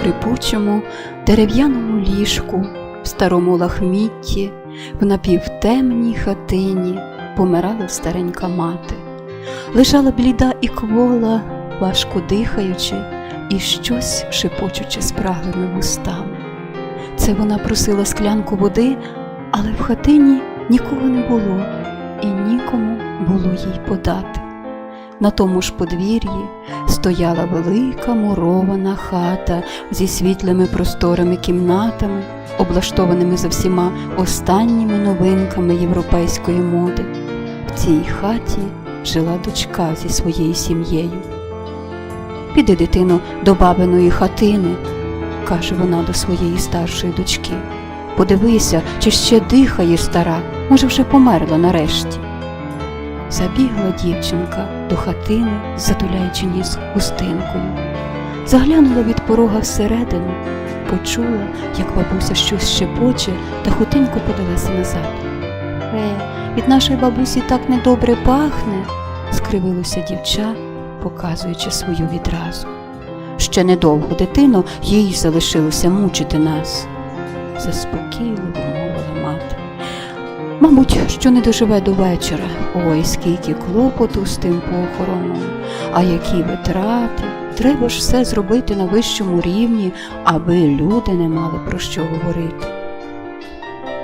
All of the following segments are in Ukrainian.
скрипучому дерев'яному ліжку, в старому лахмітті, в напівтемній хатині помирала старенька мати. Лежала бліда і квола, важко дихаючи і щось шепочучи спраглими вустами. Це вона просила склянку води, але в хатині нікого не було і нікому було їй подати. На тому ж подвір'ї стояла велика мурована хата зі світлими просторими кімнатами, облаштованими за всіма останніми новинками європейської моди. В цій хаті жила дочка зі своєю сім'єю. Піди, дитино, до бабиної хатини, каже вона до своєї старшої дочки. Подивися, чи ще дихає стара, може, вже померла нарешті. Забігла дівчинка до хатини, затуляючи ніс хустинкою. Заглянула від порога всередину, почула, як бабуся щось шепоче, та хутинко подалася назад. Е, від нашої бабусі так недобре пахне, скривилося дівча, показуючи свою відразу. Ще недовго, дитино, їй залишилося мучити нас, заспокійливо. Мабуть, що не доживе до вечора. Ой, скільки клопоту з тим похороном, а які витрати. Треба ж все зробити на вищому рівні, аби люди не мали про що говорити.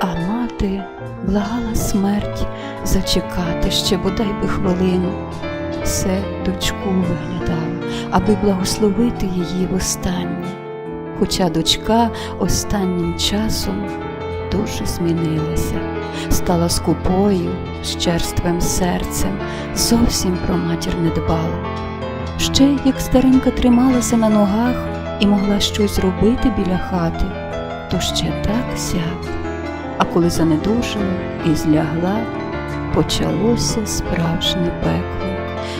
А мати благала смерть зачекати ще бодай би хвилину. Все дочку виглядала, аби благословити її востаннє. Хоча дочка останнім часом дуже змінилася, стала скупою, з черствим серцем, зовсім про матір не дбала. Ще як старенька трималася на ногах і могла щось робити біля хати, то ще так сяк. А коли занедужила і злягла, почалося справжнє пекло.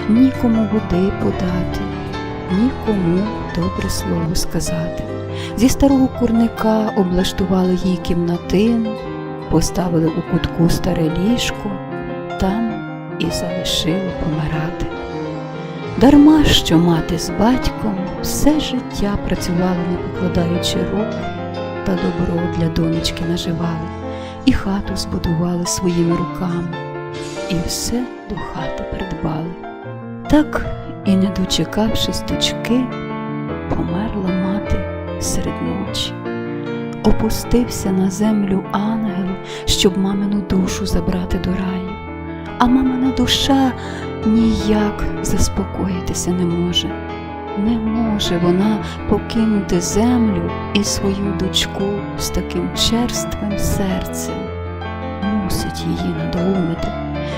Нікому води подати, нікому добре слово сказати. Зі старого курника облаштували їй кімнатину, поставили у кутку старе ліжко, там і залишили помирати. Дарма що мати з батьком все життя працювали, не покладаючи рук, та добро для донечки наживали, і хату збудували своїми руками, і все до хати придбали. Так і не дочекавшись дочки, померла мати серед ночі. Опустився на землю ангел, щоб мамину душу забрати до раю, а мамина душа ніяк заспокоїтися не може. Не може вона покинути землю і свою дочку з таким черствим серцем. Мусить її надоумити.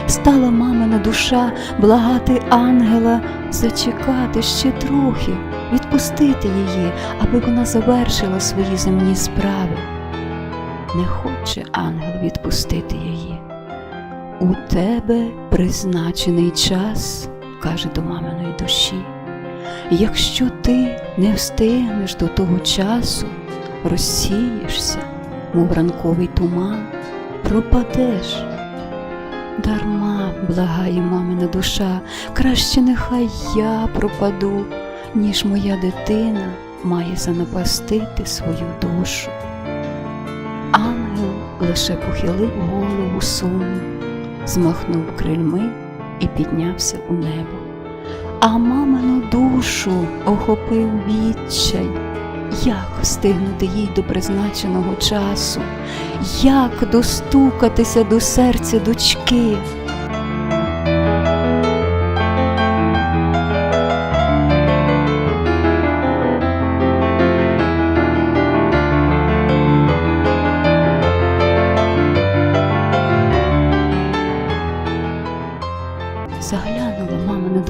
Стала мамина душа благати ангела зачекати ще трохи, відпустити її, аби вона завершила свої земні справи. Не хоче ангел відпустити її. У тебе призначений час, каже до маминої душі. Якщо ти не встигнеш до того часу, розсієшся, мов ранковий туман, пропадеш. Дарма благає мамина душа, краще нехай я пропаду, ніж моя дитина має занапастити свою душу. Ангел лише похилив голову суму, змахнув крильми і піднявся у небо. А мамину душу охопив відчай, як встигнути їй до призначеного часу, як достукатися до серця дочки.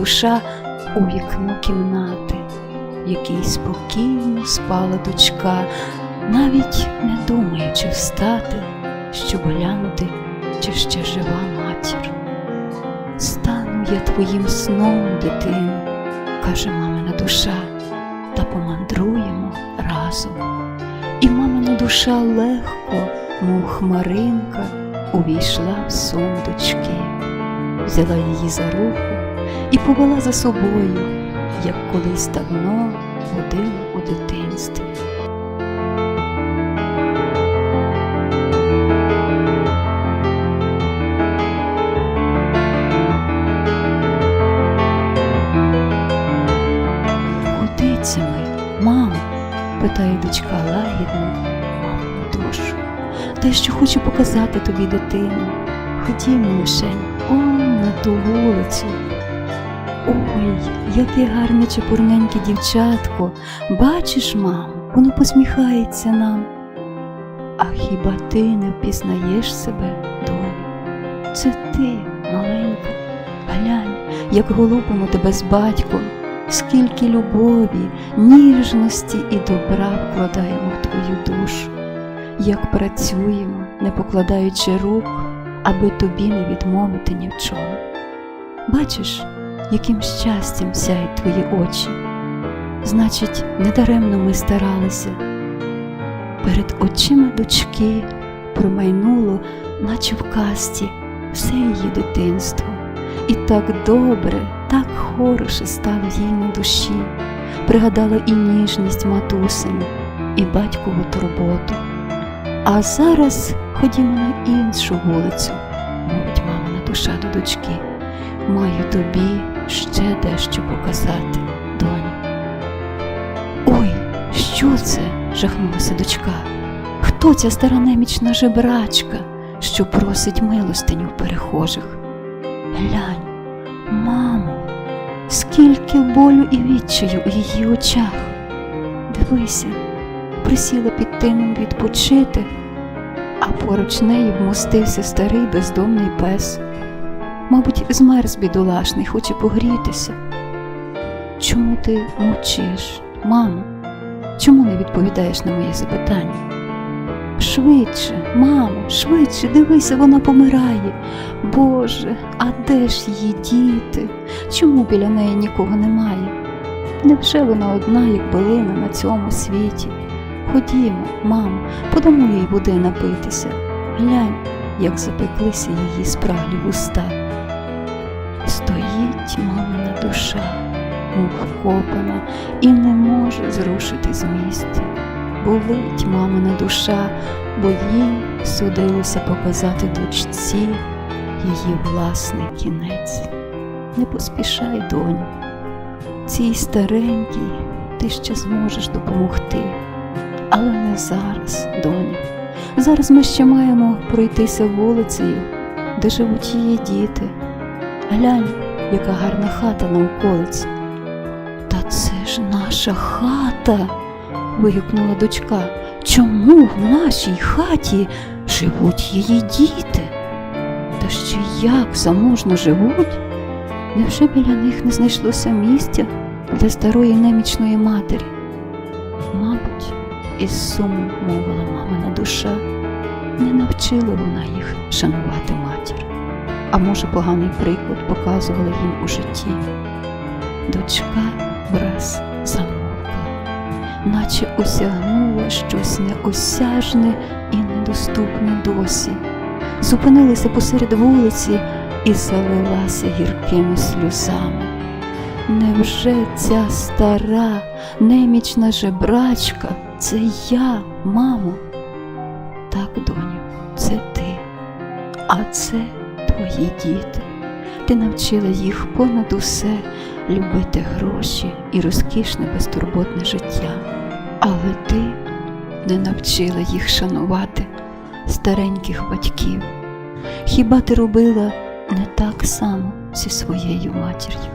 Душа у вікно кімнати, в якій спокійно спала дочка, навіть не думаючи встати, щоб глянути, чи ще жива матір. Стану я твоїм сном, дитино, каже мамина душа, та помандруємо разом. І мамина душа легко, мов хмаринка, увійшла в сон дочки, взяла її за руку і повела за собою, як колись давно водила у дитинстві. Куди це ми, мамо? питає дочка лагідно, мамину душу. Дещо хочу показати тобі, дитину. Ходімо лишень, он на ту вулицю. Ой, яке гарне чепурненьке дівчатко. Бачиш, мамо, воно посміхається нам. А хіба ти не впізнаєш себе, долі? Це ти, маленька. Глянь, як голубимо тебе з батьком, скільки любові, ніжності і добра вкладаємо в твою душу, як працюємо, не покладаючи рук, аби тобі не відмовити ні в чому. Бачиш, яким щастям сяють твої очі. Значить, недаремно ми старалися. Перед очима дочки промайнуло, наче в касті, все її дитинство. І так добре, так хороше стало їй на душі, пригадала і ніжність матусину, і батькову турботу. А зараз ходімо на іншу вулицю, мовить мамина душа до дочки. Маю тобі ще дещо показати, доню. Ой, що це? жахнулася дочка. Хто ця стара немічна жебрачка, що просить милостиню перехожих? Глянь, мамо, скільки болю і відчаю у її очах. Дивися, присіла під тином відпочити, а поруч неї вмостився старий бездомний пес. Мабуть, змерз бідолашний, хоче погрітися. Чому ти мовчиш, мамо? Чому не відповідаєш на моє запитання? Швидше, мамо, швидше, дивися, вона помирає. Боже, а де ж її діти? Чому біля неї нікого немає? Невже вона одна, як билина на цьому світі? Ходімо, мамо, подамо їй води напитися. Глянь, як запеклися її спраглі вуста. Мов вкопана, і не може зрушити з місця. Болить мамина душа, бо їй судилося показати дочці її власний кінець. Не поспішай, доню, цій старенькій ти ще зможеш допомогти, але не зараз, доню. Зараз ми ще маємо пройтися вулицею, де живуть її діти. Глянь, яка гарна хата на околиці. Наша хата. вигукнула дочка. Чому в нашій хаті живуть її діти? Та ще як заможно живуть? Невже біля них не знайшлося місця для старої немічної матері? Мабуть, із сумом мовила мамина душа, не навчила вона їх шанувати матір а може, поганий приклад показувала їм у житті. Дочка враз замовкла, наче осягнула щось неосяжне і недоступне досі, зупинилася посеред вулиці і залилася гіркими сльозами. Невже ця стара, немічна жебрачка це я, мамо? Так, доню, це ти, а це твої діти. Ти навчила їх понад усе любити гроші і розкішне безтурботне життя. Але ти не навчила їх шанувати стареньких батьків. Хіба ти робила не так само зі своєю матір'ю?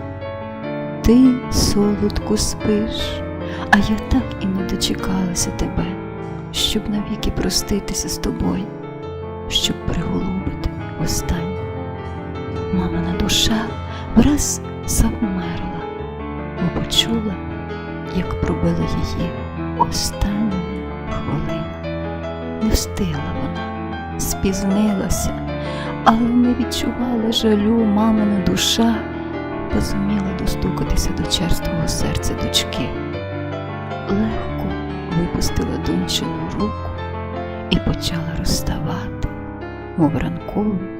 Ти солодко спиш, а я так і не дочекалася тебе, щоб навіки проститися з тобою, щоб приголубити останнє мамина душа враз завмерла, бо почула, як пробила її остання хвилина. Не встигла вона, спізнилася, але не відчувала жалю мамина душа, бо зуміла достукатися до черствого серця дочки. Легко випустила дончину руку і почала розставати, мов ранковий